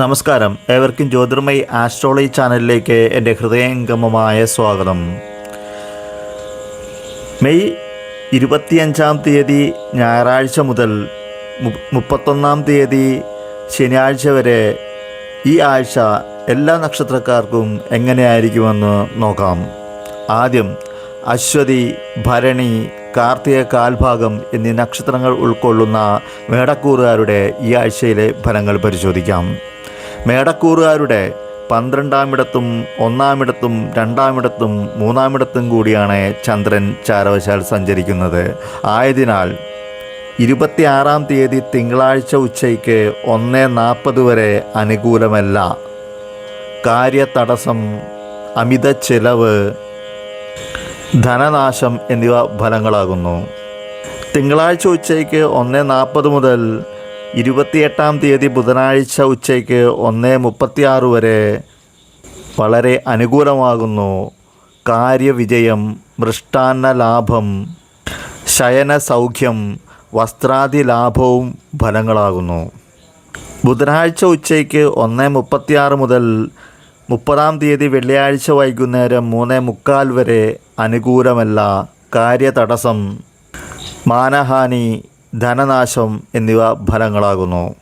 നമസ്കാരം. ഏവർക്കും ജ്യോതിർമയി ആസ്ട്രോളജി ചാനലിലേക്ക് എന്റെ ഹൃദയംഗമമായ സ്വാഗതം. മെയ് ഇരുപത്തിയഞ്ചാം തീയതി ഞായറാഴ്ച മുതൽ മുപ്പത്തൊന്നാം തീയതി ശനിയാഴ്ച വരെ ഈ ആഴ്ച എല്ലാ നക്ഷത്രക്കാർക്കും എങ്ങനെയായിരിക്കുമെന്ന് നോക്കാം. ആദ്യം അശ്വതി ഭരണി കാർത്തിക കാൽഭാഗം എന്നീ നക്ഷത്രങ്ങൾ ഉൾക്കൊള്ളുന്ന മേടക്കൂറുകാരുടെ ഈ ആഴ്ചയിലെ ഫലങ്ങൾ പരിശോധിക്കാം. മേടക്കൂറുകാരുടെ പന്ത്രണ്ടാമിടത്തും ഒന്നാമിടത്തും രണ്ടാമിടത്തും മൂന്നാമിടത്തും കൂടിയാണ് ചന്ദ്രൻ ചാരവശാൽ സഞ്ചരിക്കുന്നത്. ആയതിനാൽ ഇരുപത്തിയാറാം തീയതി തിങ്കളാഴ്ച ഉച്ചയ്ക്ക് ഒന്ന് നാൽപ്പത് വരെ അനുകൂലമല്ല. കാര്യതടസ്സം അമിത ചെലവ് ധനനാശം എന്നിവ ഫലങ്ങളാകുന്നു. തിങ്കളാഴ്ച ഉച്ചയ്ക്ക് ഒന്ന് നാൽപ്പത് മുതൽ ഇരുപത്തിയെട്ടാം തീയതി ബുധനാഴ്ച ഉച്ചയ്ക്ക് ഒന്ന് മുപ്പത്തിയാറ് വരെ വളരെ അനുകൂലമാകുന്നു. കാര്യവിജയം മൃഷ്ടാന്ന ലാഭം ശയന സൗഖ്യം വസ്ത്രാദി ലാഭവും ഫലങ്ങളാകുന്നു. ബുധനാഴ്ച ഉച്ചയ്ക്ക് ഒന്ന് മുപ്പത്തിയാറ് മുതൽ മുപ്പതാം തീയതി വെള്ളിയാഴ്ച വൈകുന്നേരം മൂന്ന് മുക്കാൽ വരെ അനുകൂലമല്ല. കാര്യതടസ്സം മാനഹാനി ധനനാശം എന്നിവ ഫലങ്ങളാകുന്നു.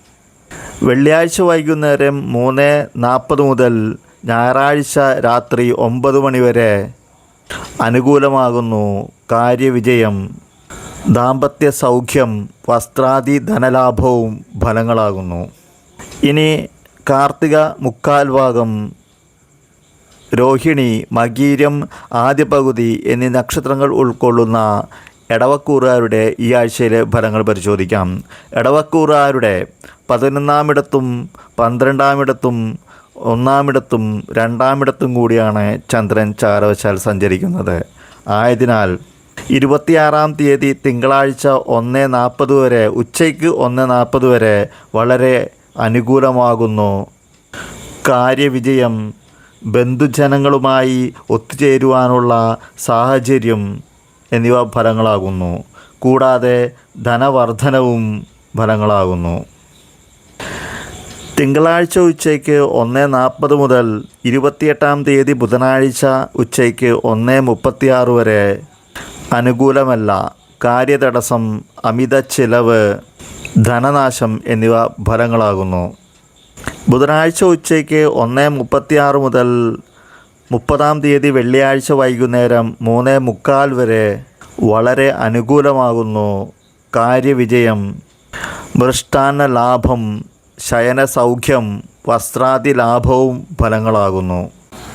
വെള്ളിയാഴ്ച വൈകുന്നേരം മൂന്ന് നാൽപ്പത് മുതൽ ഞായറാഴ്ച രാത്രി ഒമ്പത് മണിവരെ അനുകൂലമാകുന്നു കാര്യവിജയം. ദാമ്പത്യ സൗഖ്യം വസ്ത്രാദി ധനലാഭവും ഫലങ്ങളാകുന്നു. ഇനി കാർത്തിക മുക്കാൽ ഭാഗം രോഹിണി മകീരം ആദ്യ പകുതി എന്നീ നക്ഷത്രങ്ങൾ ഉൾക്കൊള്ളുന്ന എടവക്കൂറുകാരുടെ ഈ ആഴ്ചയിലെ ഫലങ്ങൾ പരിശോധിക്കാം. എടവക്കൂറുകാരുടെ പതിനൊന്നാമിടത്തും പന്ത്രണ്ടാമിടത്തും ഒന്നാമിടത്തും രണ്ടാമിടത്തും കൂടിയാണ് ചന്ദ്രൻ ചാരവശാൽ സഞ്ചരിക്കുന്നത്. ആയതിനാൽ ഇരുപത്തിയാറാം തീയതി തിങ്കളാഴ്ച ഒന്ന് നാൽപ്പത് വരെ ഉച്ചയ്ക്ക് ഒന്ന് നാൽപ്പത് വരെ വളരെ അനുകൂലമാകുന്നു. കാര്യവിജയം ബന്ധുജനങ്ങളുമായി ഒത്തുചേരുവാനുള്ള സാഹചര്യം എന്നിവ ഫലങ്ങളാകുന്നു. കൂടാതെ ധനവർദ്ധനവും ഫലങ്ങളാകുന്നു. തിങ്കളാഴ്ച ഉച്ചയ്ക്ക് ഒന്ന് നാൽപ്പത് മുതൽ ഇരുപത്തിയെട്ടാം തീയതി ബുധനാഴ്ച ഉച്ചയ്ക്ക് ഒന്ന് മുപ്പത്തിയാറ് വരെ. അനുകൂലമല്ല. കാര്യതടസ്സം അമിത ചിലവ് ധനനാശം എന്നിവ ഫലങ്ങളാകുന്നു. ബുധനാഴ്ച ഉച്ചയ്ക്ക് ഒന്ന് മുപ്പത്തിയാറ് മുതൽ മുപ്പതാം തീയതി വെള്ളിയാഴ്ച വൈകുന്നേരം മൂന്ന് മുക്കാൽ വരെ വളരെ അനുകൂലമാകുന്നു കാര്യവിജയം. മൃഷ്ടാന്ന ലാഭം ശയന സൗഖ്യം വസ്ത്രാദി ലാഭവും ഫലങ്ങളാകുന്നു.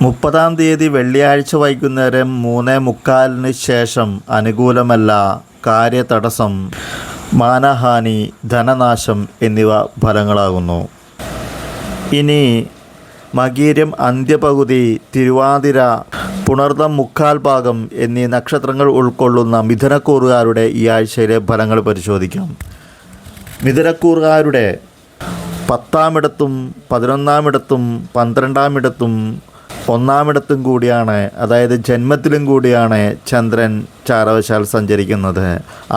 മുപ്പതാം തീയതി വെള്ളിയാഴ്ച വൈകുന്നേരം മൂന്ന് മുക്കാലിന് ശേഷം അനുകൂലമല്ല കാര്യതടസ്സം മാനഹാനി ധനനാശം എന്നിവ ഫലങ്ങളാകുന്നു. ഇനി മകീരം അന്ത്യപകുതി തിരുവാതിര പുണർദം മുക്കാൽ ഭാഗം എന്നീ നക്ഷത്രങ്ങൾ ഉൾക്കൊള്ളുന്ന മിഥുനക്കൂറുകാരുടെ ഈ ആഴ്ചയിലെ ഫലങ്ങൾ പരിശോധിക്കാം. മിഥുനക്കൂറുകാരുടെ പത്താമിടത്തും പതിനൊന്നാമിടത്തും പന്ത്രണ്ടാമിടത്തും ഒന്നാമിടത്തും കൂടിയാണ് അതായത് ജന്മത്തിലും കൂടിയാണ് ചന്ദ്രൻ ചാരവശാൽ സഞ്ചരിക്കുന്നത്.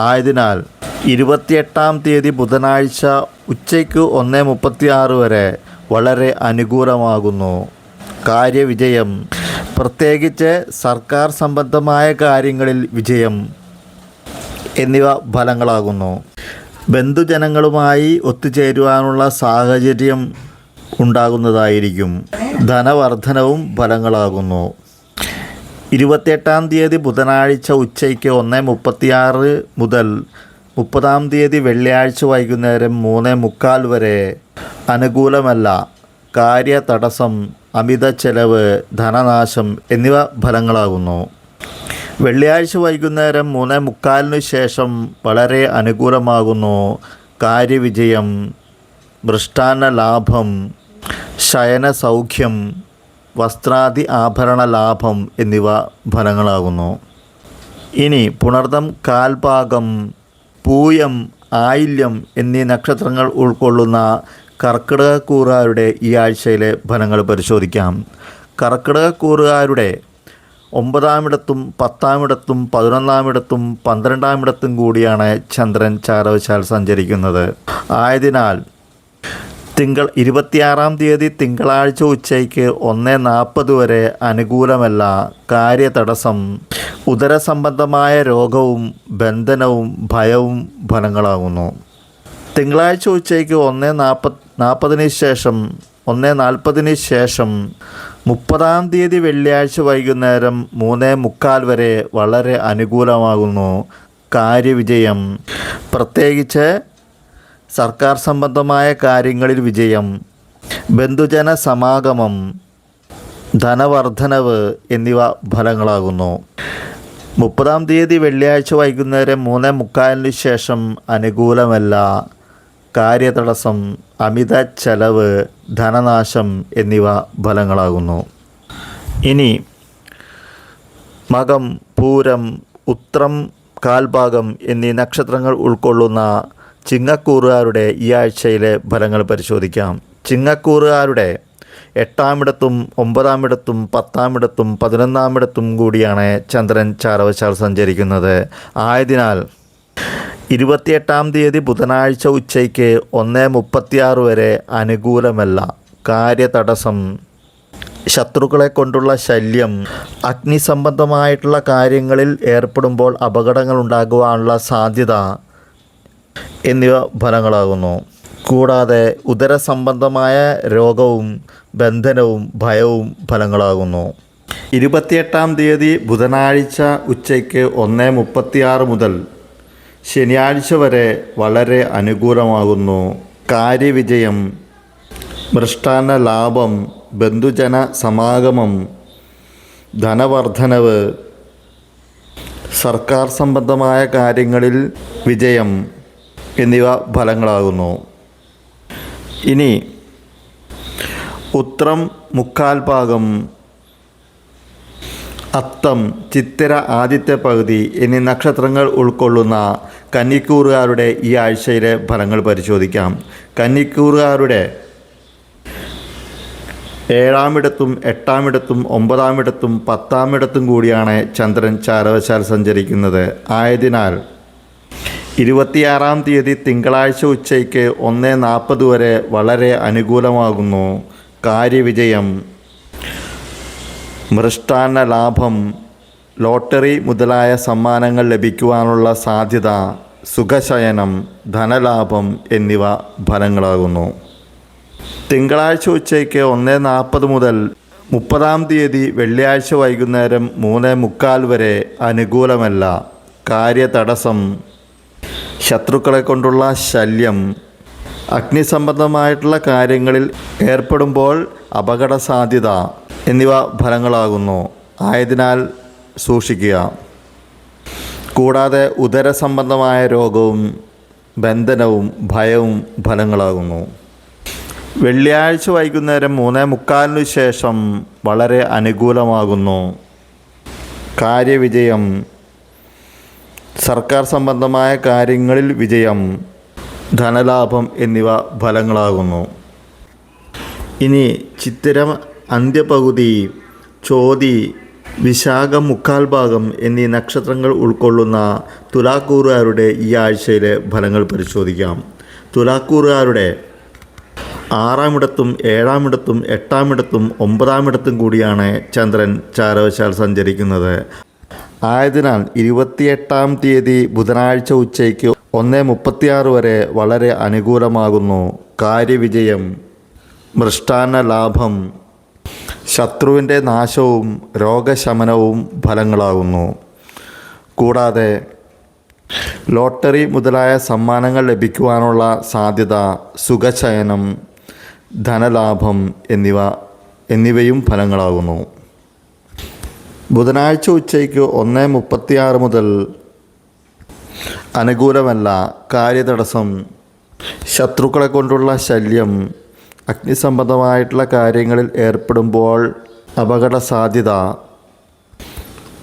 ആയതിനാൽ ഇരുപത്തിയെട്ടാം തീയതി ബുധനാഴ്ച ഉച്ചയ്ക്ക് ഒന്ന് മുപ്പത്തിയാറ് വരെ വളരെ അനുകൂലമാകുന്നു. കാര്യവിജയം. പ്രത്യേകിച്ച് സർക്കാർ സംബന്ധമായ കാര്യങ്ങളിൽ വിജയം എന്നിവ ഫലങ്ങളാകുന്നു. ബന്ധുജനങ്ങളുമായി ഒത്തുചേരുവാനുള്ള സാഹചര്യം ഉണ്ടാകുന്നതായിരിക്കും. ധനവർദ്ധനവും ഫലങ്ങളാകുന്നു. ഇരുപത്തിയെട്ടാം തീയതി ബുധനാഴ്ച ഉച്ചയ്ക്ക് ഒന്ന് മുപ്പത്തിയാറ് മുതൽ മുപ്പതാം തീയതി വെള്ളിയാഴ്ച വൈകുന്നേരം മൂന്ന് മുക്കാൽ വരെ അനുകൂലമല്ല. കാര്യതടസ്സം അമിത ചെലവ് ധനനാശം എന്നിവ ഫലങ്ങളാകുന്നു. വെള്ളിയാഴ്ച വൈകുന്നേരം മൂന്ന് മുക്കാലിനു ശേഷം വളരെ അനുകൂലമാകുന്നു. കാര്യവിജയം മൃഷ്ടാന്ന ലാഭം ശയന സൗഖ്യം വസ്ത്രാദി ആഭരണ ലാഭം എന്നിവ ഫലങ്ങളാകുന്നു. ഇനി പുണർദം കാൽഭാഗം പൂയം ആയില്യം എന്നീ നക്ഷത്രങ്ങൾ ഉൾക്കൊള്ളുന്ന കർക്കിടകക്കൂറുകാരുടെ ഈ ആഴ്ചയിലെ ഫലങ്ങൾ പരിശോധിക്കാം. കർക്കിടക കൂറുകാരുടെ ഒമ്പതാമിടത്തും പത്താമിടത്തും പതിനൊന്നാമിടത്തും പന്ത്രണ്ടാമിടത്തും കൂടിയാണ് ചന്ദ്രൻ ചാരവശാൽ സഞ്ചരിക്കുന്നത്. ആയതിനാൽ തിങ്കൾ ഇരുപത്തിയാറാം തീയതി തിങ്കളാഴ്ച ഉച്ചയ്ക്ക് ഒന്ന് നാൽപ്പത് വരെ അനുകൂലമല്ല കാര്യതടസ്സം. ഉദരസംബന്ധമായ രോഗവും ബന്ധനവും ഭയവും ഫലങ്ങളാകുന്നു. തിങ്കളാഴ്ച ഉച്ചയ്ക്ക് ഒന്ന് നാൽപ്പത് നാൽപ്പതിന് ശേഷം ഒന്ന് നാൽപ്പതിന് ശേഷം മുപ്പതാം തീയതി വെള്ളിയാഴ്ച വൈകുന്നേരം മൂന്ന് മുക്കാൽ വരെ വളരെ അനുകൂലമാകുന്നു. കാര്യവിജയം. പ്രത്യേകിച്ച് സർക്കാർ സംബന്ധമായ കാര്യങ്ങളിൽ വിജയം. ബന്ധുജന സമാഗമം ധനവർദ്ധനവ് എന്നിവ ഫലങ്ങളാകുന്നു. മുപ്പതാം തീയതി വെള്ളിയാഴ്ച വൈകുന്നേരം മൂന്ന് മുക്കാലിന് ശേഷം അനുകൂലമല്ല. കാര്യതടസ്സം അമിത ചെലവ് ധനനാശം എന്നിവ ഫലങ്ങളാകുന്നു. ഇനി മകം പൂരം ഉത്രം കാൽഭാഗം എന്നീ നക്ഷത്രങ്ങൾ ഉൾക്കൊള്ളുന്ന ചിങ്ങക്കൂറുകാരുടെ ഈ ആഴ്ചയിലെ ഫലങ്ങൾ പരിശോധിക്കാം. ചിങ്ങക്കൂറുകാരുടെ എട്ടാമിടത്തും ഒമ്പതാമിടത്തും പത്താമിടത്തും പതിനൊന്നാമിടത്തും കൂടിയാണ് ചന്ദ്രൻ ചാരവശാൽ സഞ്ചരിക്കുന്നത്. ആയതിനാൽ ഇരുപത്തിയെട്ടാം തീയതി ബുധനാഴ്ച ഉച്ചയ്ക്ക് ഒന്ന് മുപ്പത്തിയാറ് വരെ അനുകൂലമല്ല. കാര്യതടസ്സം. ശത്രുക്കളെ കൊണ്ടുള്ള ശല്യം. അഗ്നി സംബന്ധമായിട്ടുള്ള കാര്യങ്ങളിൽ ഏർപ്പെടുമ്പോൾ അപകടങ്ങൾ ഉണ്ടാകുവാനുള്ള സാധ്യത എന്നിവ ഫലങ്ങളാകുന്നു. കൂടാതെ ഉദരസംബന്ധമായ രോഗവും ബന്ധനവും ഭയവും ഫലങ്ങളാകുന്നു. ഇരുപത്തിയെട്ടാം തീയതി ബുധനാഴ്ച ഉച്ചയ്ക്ക് ഒന്ന് മുപ്പത്തിയാറ് മുതൽ ശനിയാഴ്ച വരെ വളരെ അനുകൂലമാകുന്നു. കാര്യവിജയം മൃഷ്ടാന്ന ലാഭം ബന്ധുജന സമാഗമം ധനവർദ്ധനവ് സർക്കാർ സംബന്ധമായ കാര്യങ്ങളിൽ വിജയം എന്നിവ ഫലങ്ങളാകുന്നു. ഇനി ഉത്രം മുക്കാൽ ഭാഗം. അത്തം ചിത്തിര ആദ്യത്തെ പകുതി എന്നീ നക്ഷത്രങ്ങൾ ഉൾക്കൊള്ളുന്ന കന്നിക്കൂറുകാരുടെ ഈ ആഴ്ചയിലെ ഫലങ്ങൾ പരിശോധിക്കാം. കന്നിക്കൂറുകാരുടെ ഏഴാമിടത്തും എട്ടാമിടത്തും ഒമ്പതാമിടത്തും പത്താമിടത്തും കൂടിയാണ് ചന്ദ്രൻ ചാരവശാൽ സഞ്ചരിക്കുന്നത്. ആയതിനാൽ ഇരുപത്തിയാറാം തീയതി തിങ്കളാഴ്ച ഉച്ചയ്ക്ക് ഒന്ന് നാൽപ്പത് വരെ വളരെ അനുകൂലമാകുന്നു. കാര്യവിജയം. മൃഷ്ടാന്ന ലാഭം ലോട്ടറി മുതലായ സമ്മാനങ്ങൾ ലഭിക്കുവാനുള്ള സാധ്യത സുഖശയനം ധനലാഭം എന്നിവ ഫലങ്ങളാകുന്നു. തിങ്കളാഴ്ച ഉച്ചയ്ക്ക് ഒന്ന് നാൽപ്പത് മുതൽ മുപ്പതാം തീയതി വെള്ളിയാഴ്ച വൈകുന്നേരം മൂന്ന് മുക്കാൽ വരെ അനുകൂലമല്ല. കാര്യതടസ്സം ശത്രുക്കളെ കൊണ്ടുള്ള ശല്യം അഗ്നിസംബന്ധമായിട്ടുള്ള കാര്യങ്ങളിൽ ഏർപ്പെടുമ്പോൾ അപകട സാധ്യത എന്നിവ ഫലങ്ങളാകുന്നു. ആയതിനാൽ സൂക്ഷിക്കുക. കൂടാതെ ഉദരസംബന്ധമായ രോഗവും ബന്ധനവും ഭയവും ഫലങ്ങളാകുന്നു. വെള്ളിയാഴ്ച വൈകുന്നേരം മൂന്നേ മുക്കാലിനു ശേഷം വളരെ അനുകൂലമാകുന്നു. കാര്യവിജയം. സർക്കാർ സംബന്ധമായ കാര്യങ്ങളിൽ വിജയം ധനലാഭം എന്നിവ ഫലങ്ങളാകുന്നു. ഇനി ചിത്തിരം അന്ത്യപകുതി ചോതി വിശാഖം മുക്കാൽ ഭാഗം എന്നീ നക്ഷത്രങ്ങൾ ഉൾക്കൊള്ളുന്ന തുലാക്കൂറുകാരുടെ ഈ ആഴ്ചയിലെ ഫലങ്ങൾ പരിശോധിക്കാം. തുലാക്കൂറുകാരുടെ ആറാമിടത്തും ഏഴാമിടത്തും എട്ടാമിടത്തും ഒമ്പതാമിടത്തും കൂടിയാണ് ചന്ദ്രൻ ചാരവശാൽ സഞ്ചരിക്കുന്നത്. ആയതിനാൽ ഇരുപത്തിയെട്ടാം തീയതി ബുധനാഴ്ച ഉച്ചയ്ക്ക് ഒന്ന് മുപ്പത്തിയാറ് വരെ വളരെ അനുകൂലമാകുന്നു. കാര്യവിജയം മൃഷ്ടാന്ന ലാഭം ശത്രുവിന്റെ നാശവും രോഗശമനവും ഫലങ്ങളാകുന്നു. കൂടാതെ ലോട്ടറി മുതലായ സമ്മാനങ്ങൾ ലഭിക്കുവാനുള്ള സാധ്യത സുഖശയനം ധനലാഭം എന്നിവ എന്നിവയും ഫലങ്ങളാകുന്നു. ബുധനാഴ്ച ഉച്ചയ്ക്ക് ഒന്ന് മുപ്പത്തിയാറ് മുതൽ അനുകൂലമല്ല കാര്യതടസ്സം. ശത്രുക്കളെ കൊണ്ടുള്ള ശല്യം അഗ്നിസംബന്ധമായിട്ടുള്ള കാര്യങ്ങളിൽ ഏർപ്പെടുമ്പോൾ അപകട സാധ്യത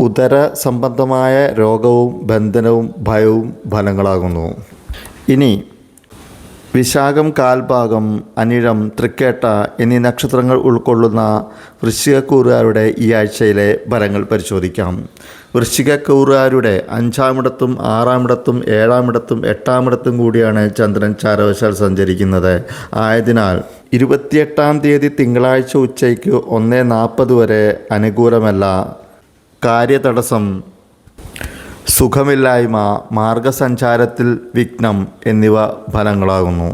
ഉദര സംബന്ധമായ രോഗവും ബന്ധനവും ഭയവും ഫലങ്ങളാകുന്നു. ഇനി വിശാഖം കാൽഭാഗം അനിഴം തൃക്കേട്ട എന്നീ നക്ഷത്രങ്ങൾ ഉൾക്കൊള്ളുന്ന വൃശ്ചികക്കൂറുകാരുടെ ഈ ആഴ്ചയിലെ ഫലങ്ങൾ പരിശോധിക്കാം. വൃശ്ചികക്കൂറുകാരുടെ അഞ്ചാമിടത്തും ആറാമിടത്തും ഏഴാമിടത്തും എട്ടാമിടത്തും കൂടിയാണ് ചന്ദ്രൻ ചാരവശാൽ സഞ്ചരിക്കുന്നത്. ആയതിനാൽ ഇരുപത്തിയെട്ടാം തീയതി തിങ്കളാഴ്ച ഉച്ചയ്ക്ക് ഒന്ന് നാൽപ്പത് വരെ അനുകൂലമല്ല. കാര്യതടസ്സം സുഖമില്ലായ്മ മാർഗസഞ്ചാരത്തിൽ വിഘ്നം എന്നിവ ഫലങ്ങളാകുന്നു.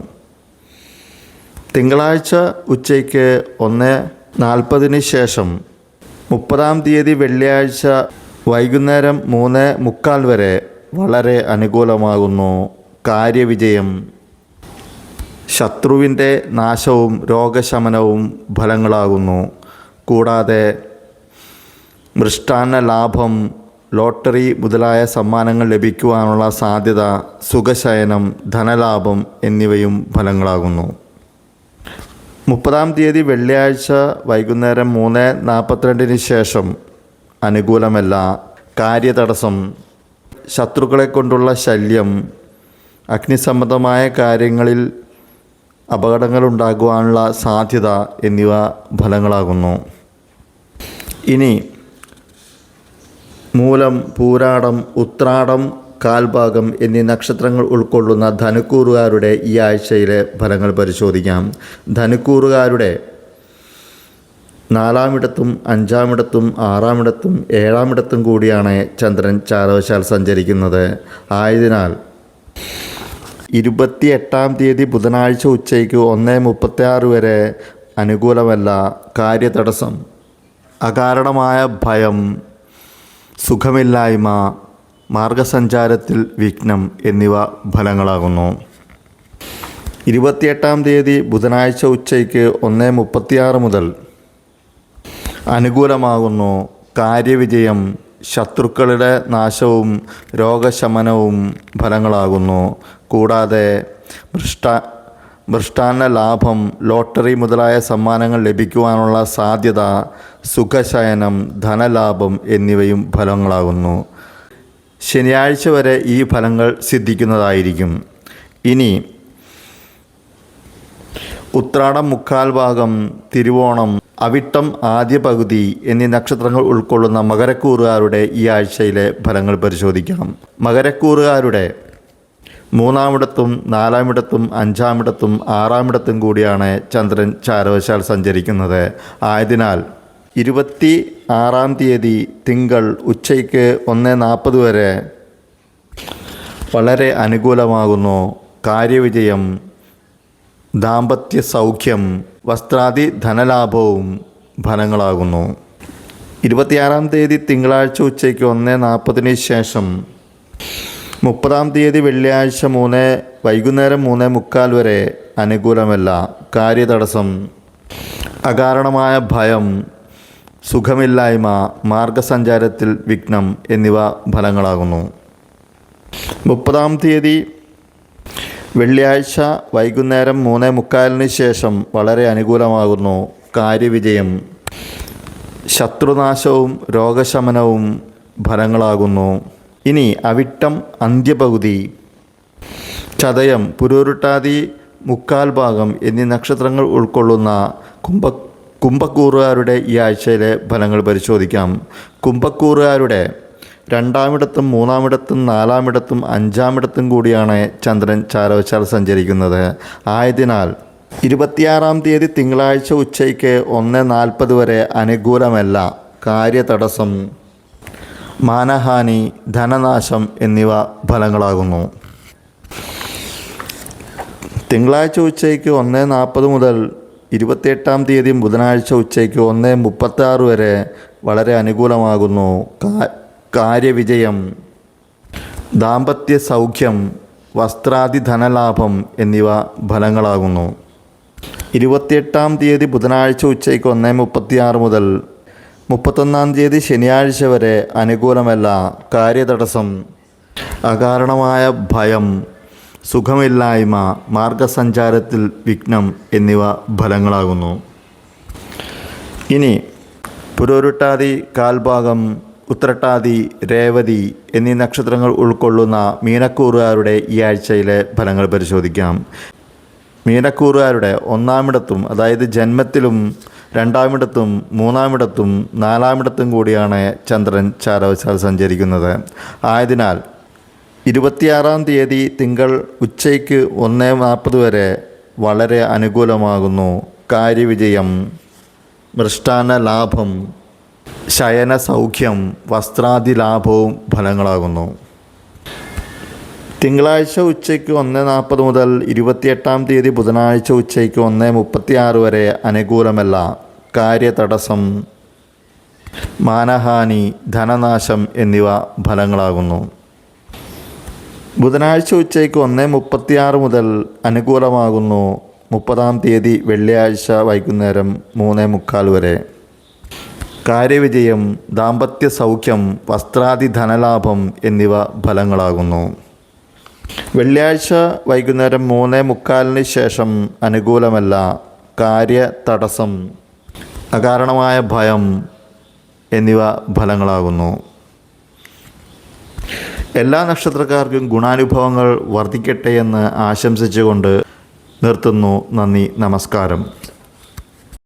തിങ്കളാഴ്ച ഉച്ചയ്ക്ക് ഒന്ന് നാൽപ്പതിന് ശേഷം മുപ്പതാം തീയതി വെള്ളിയാഴ്ച വൈകുന്നേരം മൂന്ന് മുക്കാൽ വരെ വളരെ അനുകൂലമാകുന്നു. കാര്യവിജയം ശത്രുവിന്റെ നാശവും രോഗശമനവും ഫലങ്ങളാകുന്നു. കൂടാതെ മൃഷ്ടാന്ന ലാഭം ലോട്ടറി മുതലായ സമ്മാനങ്ങൾ ലഭിക്കുവാനുള്ള സാധ്യത സുഖശയനം ധനലാഭം എന്നിവയും ഫലങ്ങളാകുന്നു. മുപ്പതാം തീയതി വെള്ളിയാഴ്ച വൈകുന്നേരം മൂന്ന് നാൽപ്പത്തിരണ്ടിന് ശേഷം അനുകൂലമല്ല. കാര്യതടസ്സം. ശത്രുക്കളെ കൊണ്ടുള്ള ശല്യം. അഗ്നിസംബന്ധമായ കാര്യങ്ങളിൽ അപകടങ്ങളുണ്ടാകുവാനുള്ള സാധ്യത എന്നിവ ഫലങ്ങളാകുന്നു. ഇനി മൂലം പൂരാടം ഉത്രാടം കാൽഭാഗം എന്നീ നക്ഷത്രങ്ങൾ ഉൾക്കൊള്ളുന്ന ധനുക്കൂറുകാരുടെ ഈ ആഴ്ചയിലെ ഫലങ്ങൾ പരിശോധിക്കാം. ധനുക്കൂറുകാരുടെ നാലാമിടത്തും അഞ്ചാമിടത്തും ആറാമിടത്തും ഏഴാമിടത്തും കൂടിയാണ് ചന്ദ്രൻ ചാരവശാൽ സഞ്ചരിക്കുന്നത്. ആയതിനാൽ ഇരുപത്തിയെട്ടാം തീയതി ബുധനാഴ്ച ഉച്ചയ്ക്ക് ഒന്ന് മുപ്പത്തി ആറ് വരെ അനുകൂലമല്ല കാര്യതടസ്സം. അകാരണമായ ഭയം സുഖമില്ലായ്മ മാർഗസഞ്ചാരത്തിൽ വിഘ്നം എന്നിവ ഫലങ്ങളാകുന്നു. ഇരുപത്തിയെട്ടാം തീയതി ബുധനാഴ്ച ഉച്ചയ്ക്ക് ഒന്ന് മുപ്പത്തിയാറ് മുതൽ അനുകൂലമാകുന്നു കാര്യവിജയം ശത്രുക്കളുടെ നാശവും രോഗശമനവും ഫലങ്ങളാകുന്നു. കൂടാതെ ഭ്രഷ്ട ഭൃഷ്ടാന്ന ലാഭം ലോട്ടറി മുതലായ സമ്മാനങ്ങൾ ലഭിക്കുവാനുള്ള സാധ്യത സുഖശയനം ധനലാഭം എന്നിവയും ഫലങ്ങളാകുന്നു. ശനിയാഴ്ച വരെ ഈ ഫലങ്ങൾ സിദ്ധിക്കുന്നതായിരിക്കും. ഇനി ഉത്രാടം മുക്കാൽ ഭാഗം തിരുവോണം അവിട്ടം ആദ്യ പകുതി എന്നീ നക്ഷത്രങ്ങൾ ഉൾക്കൊള്ളുന്ന മകരക്കൂറുകാരുടെ ഈ ആഴ്ചയിലെ ഫലങ്ങൾ പരിശോധിക്കണം. മകരക്കൂറുകാരുടെ മൂന്നാമിടത്തും നാലാമിടത്തും അഞ്ചാമിടത്തും ആറാമിടത്തും കൂടിയാണ് ചന്ദ്രൻ ചാരവശാൽ സഞ്ചരിക്കുന്നത്. ആയതിനാൽ ഇരുപത്തി ആറാം തീയതി തിങ്കൾ ഉച്ചയ്ക്ക് ഒന്ന് നാൽപ്പത് വരെ വളരെ അനുകൂലമാകുന്നു. കാര്യവിജയം ദാമ്പത്യ സൗഖ്യം വസ്ത്രാദി ധനലാഭവും ഫലങ്ങളാകുന്നു. ഇരുപത്തിയാറാം തീയതി തിങ്കളാഴ്ച ഉച്ചയ്ക്ക് ഒന്ന് നാൽപ്പതിന് ശേഷം മുപ്പതാം തീയതി വെള്ളിയാഴ്ച മൂന്ന് വൈകുന്നേരം മൂന്ന് മുക്കാൽ വരെ അനുകൂലമല്ല. കാര്യതടസ്സം അകാരണമായ ഭയം സുഖമില്ലായ്മ മാർഗസഞ്ചാരത്തിൽ വിഘ്നം എന്നിവ ഫലങ്ങളാകുന്നു. മുപ്പതാം തീയതി വെള്ളിയാഴ്ച വൈകുന്നേരം മൂന്നേ മുക്കാലിന് ശേഷം വളരെ അനുകൂലമാകുന്നു കാര്യവിജയം. ശത്രുനാശവും രോഗശമനവും ഫലങ്ങളാകുന്നു. ഇനി അവിട്ടം അന്ത്യപകുതി. ചതയം പുരൂരുട്ടാതി മുക്കാൽ ഭാഗം എന്നീ നക്ഷത്രങ്ങൾ ഉൾക്കൊള്ളുന്ന കുംഭ കുംഭക്കൂറുകാരുടെ ഈ ആഴ്ചയിലെ ഫലങ്ങൾ പരിശോധിക്കാം. കുംഭക്കൂറുകാരുടെ രണ്ടാമിടത്തും മൂന്നാമിടത്തും നാലാമിടത്തും അഞ്ചാമിടത്തും കൂടിയാണ് ചന്ദ്രൻ ചാരവശാൽ സഞ്ചരിക്കുന്നത്. ആയതിനാൽ ഇരുപത്തിയാറാം തീയതി തിങ്കളാഴ്ച ഉച്ചയ്ക്ക് ഒന്ന് നാൽപ്പത് വരെ അനുകൂലമല്ല കാര്യതടസ്സം. മാനഹാനി ധനനാശം എന്നിവ ഫലങ്ങളാകുന്നു. തിങ്കളാഴ്ച ഉച്ചയ്ക്ക് ഒന്ന് നാൽപ്പത് മുതൽ ഇരുപത്തിയെട്ടാം തീയതി ബുധനാഴ്ച ഉച്ചയ്ക്ക് ഒന്ന് മുപ്പത്താറ് വരെ വളരെ അനുകൂലമാകുന്നു. കാര്യവിജയം ദാമ്പത്യ സൗഖ്യം വസ്ത്രാദി ധനലാഭം എന്നിവ ഫലങ്ങളാകുന്നു. ഇരുപത്തിയെട്ടാം തീയതി ബുധനാഴ്ച ഉച്ചയ്ക്ക് ഒന്ന് മുപ്പത്തിയാറ് മുതൽ മുപ്പത്തൊന്നാം തീയതി ശനിയാഴ്ച വരെ അനുകൂലമല്ല കാര്യതടസ്സം. അകാരണമായ ഭയം സുഖമില്ലായ്മ മാർഗസഞ്ചാരത്തിൽ വിഘ്നം എന്നിവ ഫലങ്ങളാകുന്നു. ഇനി പുരോരുട്ടാതി കാൽഭാഗം ഉത്രട്ടാതി രേവതി എന്നീ നക്ഷത്രങ്ങൾ ഉൾക്കൊള്ളുന്ന മീനക്കൂറുകാരുടെ ഈ ആഴ്ചയിലെ ഫലങ്ങൾ പരിശോധിക്കാം. മീനക്കൂറുകാരുടെ ഒന്നാമിടത്തും അതായത് ജന്മത്തിലും രണ്ടാമിടത്തും മൂന്നാമിടത്തും നാലാമിടത്തും കൂടിയാണ് ചന്ദ്രൻ ചാരവശാൽ സഞ്ചരിക്കുന്നത്. ആയതിനാൽ ഇരുപത്തിയാറാം തീയതി തിങ്കൾ ഉച്ചയ്ക്ക് ഒന്ന് നാൽപ്പത് വരെ വളരെ അനുകൂലമാകുന്നു. കാര്യവിജയം മൃഷ്ടാന ലാഭം ശയന സൗഖ്യം വസ്ത്രാദി ലാഭവും ഫലങ്ങളാകുന്നു. തിങ്കളാഴ്ച ഉച്ചയ്ക്ക് ഒന്ന് നാൽപ്പത് മുതൽ ഇരുപത്തിയെട്ടാം തീയതി ബുധനാഴ്ച ഉച്ചയ്ക്ക് ഒന്ന് മുപ്പത്തിയാറ് വരെ അനുകൂലമല്ല. കാര്യതടസ്സം മാനഹാനി ധനനാശം എന്നിവ ഫലങ്ങളാകുന്നു. ബുധനാഴ്ച ഉച്ചയ്ക്ക് ഒന്ന് മുപ്പത്തിയാറ് മുതൽ അനുകൂലമാകുന്നു. മുപ്പതാം തീയതി വെള്ളിയാഴ്ച വൈകുന്നേരം മൂന്ന് മുക്കാൽ വരെ. കാര്യവിജയം ദാമ്പത്യ സൗഖ്യം വസ്ത്രാദി ധനലാഭം എന്നിവ ഫലങ്ങളാകുന്നു. വെള്ളിയാഴ്ച വൈകുന്നേരം മൂന്ന് മുക്കാലിന് ശേഷം അനുകൂലമല്ല കാര്യ തടസ്സം അകാരണമായ ഭയം എന്നിവ ഫലങ്ങളാകുന്നു. എല്ലാ നക്ഷത്രക്കാർക്കും ഗുണാനുഭവങ്ങൾ വർദ്ധിക്കട്ടെ എന്ന് ആശംസിച്ചുകൊണ്ട് നിർത്തുന്നു. നന്ദി നമസ്കാരം.